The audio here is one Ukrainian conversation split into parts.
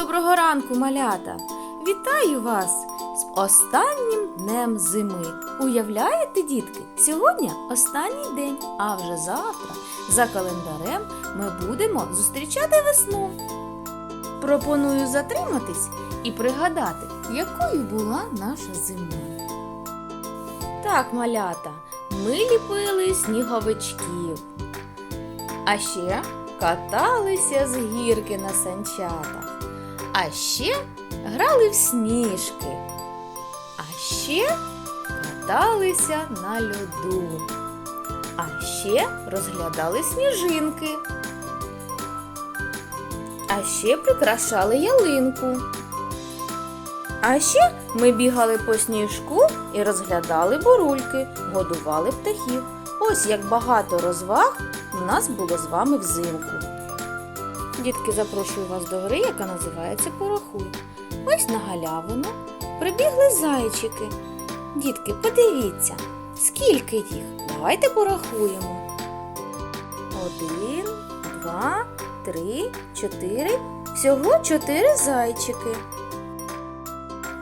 Доброго ранку, малята! Вітаю вас з останнім днем зими. Уявляєте, дітки, сьогодні останній день, а вже завтра, за календарем, ми будемо зустрічати весну. Пропоную затриматись і пригадати, якою була наша зима. Так, малята, ми ліпили сніговичків. А ще каталися з гірки на санчатах. А ще грали в сніжки. А ще каталися на льоду. А ще розглядали сніжинки. А ще прикрашали ялинку. А ще ми бігали по сніжку і розглядали бурульки, годували птахів. Ось як багато розваг у нас було з вами взимку. Дітки, запрошую вас до гри, яка називається Порахуй. Ось на галявину прибігли зайчики. Дітки, подивіться, скільки їх. Давайте порахуємо. Один, два, три, чотири. Всього чотири зайчики.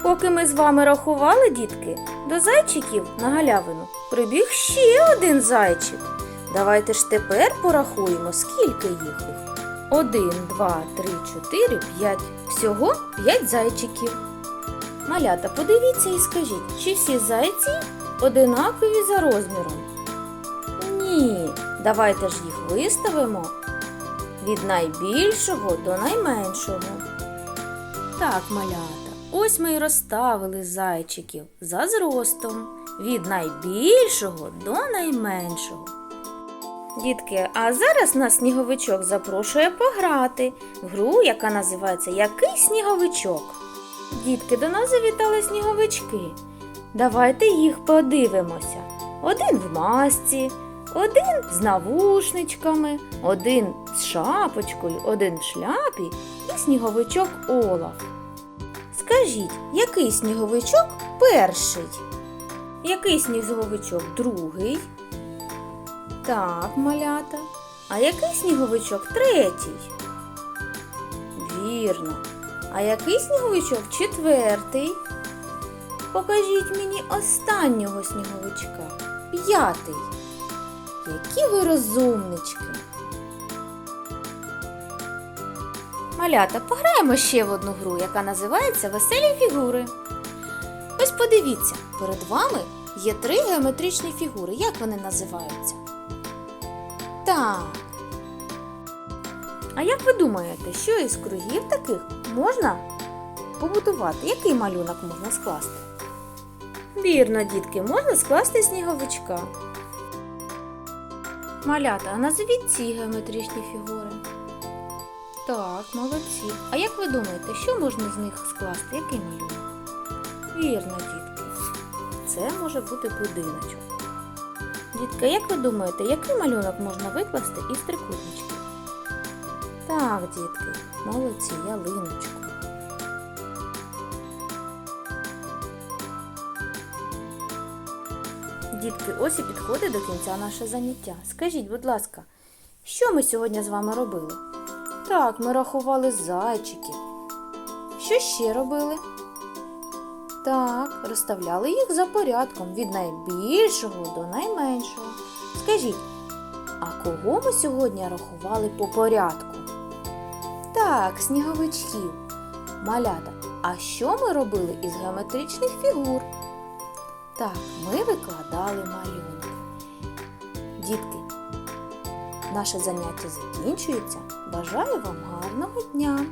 Поки ми з вами рахували, дітки, до зайчиків на галявину прибіг ще один зайчик. Давайте ж тепер порахуємо, скільки їх. Один, два, три, чотири, п'ять. Всього п'ять зайчиків. Малята, подивіться і скажіть, чи всі зайці одинакові за розміром? Ні, давайте ж їх виставимо від найбільшого до найменшого. Так, малята, ось ми й розставили зайчиків за зростом від найбільшого до найменшого. Дітки, а зараз нас сніговичок запрошує пограти в гру, яка називається Який сніговичок? Дітки, до нас завітали сніговички. Давайте їх подивимося. Один в масці, один з навушничками, один з шапочкою, один в шляпі і сніговичок Олаф. Скажіть, який сніговичок перший? Який сніговичок другий? Так, малята. А який сніговичок третій? Вірно. А який сніговичок четвертий? Покажіть мені останнього сніговичка. П'ятий. Які ви розумнички. Малята, пограємо ще в одну гру, яка називається Веселі фігури. Ось подивіться, перед вами є три геометричні фігури. Як вони називаються? А як ви думаєте, що із кругів таких можна побудувати? Який малюнок можна скласти? Вірно, дітки, можна скласти сніговичка. Малята, а назвіть ці геометричні фігури. Так, молодці. А як ви думаєте, що можна з них скласти? Який малюнок? Вірно, дітки. Це може бути будиночок. Дітки, як ви думаєте, який малюнок можна викласти із трикутнички? Так, дітки, молодці, ялиночку. Дітки, ось і підходить до кінця наше заняття. Скажіть, будь ласка, що ми сьогодні з вами робили? Так, ми рахували зайчиків. Що ще робили? Так, розставляли їх за порядком від найбільшого до найменшого. Скажіть, а кого ми сьогодні рахували по порядку? Так, сніговичків. Малята, а що ми робили із геометричних фігур? Так, ми викладали малюнки. Дітки, наше заняття закінчується. Бажаю вам гарного дня!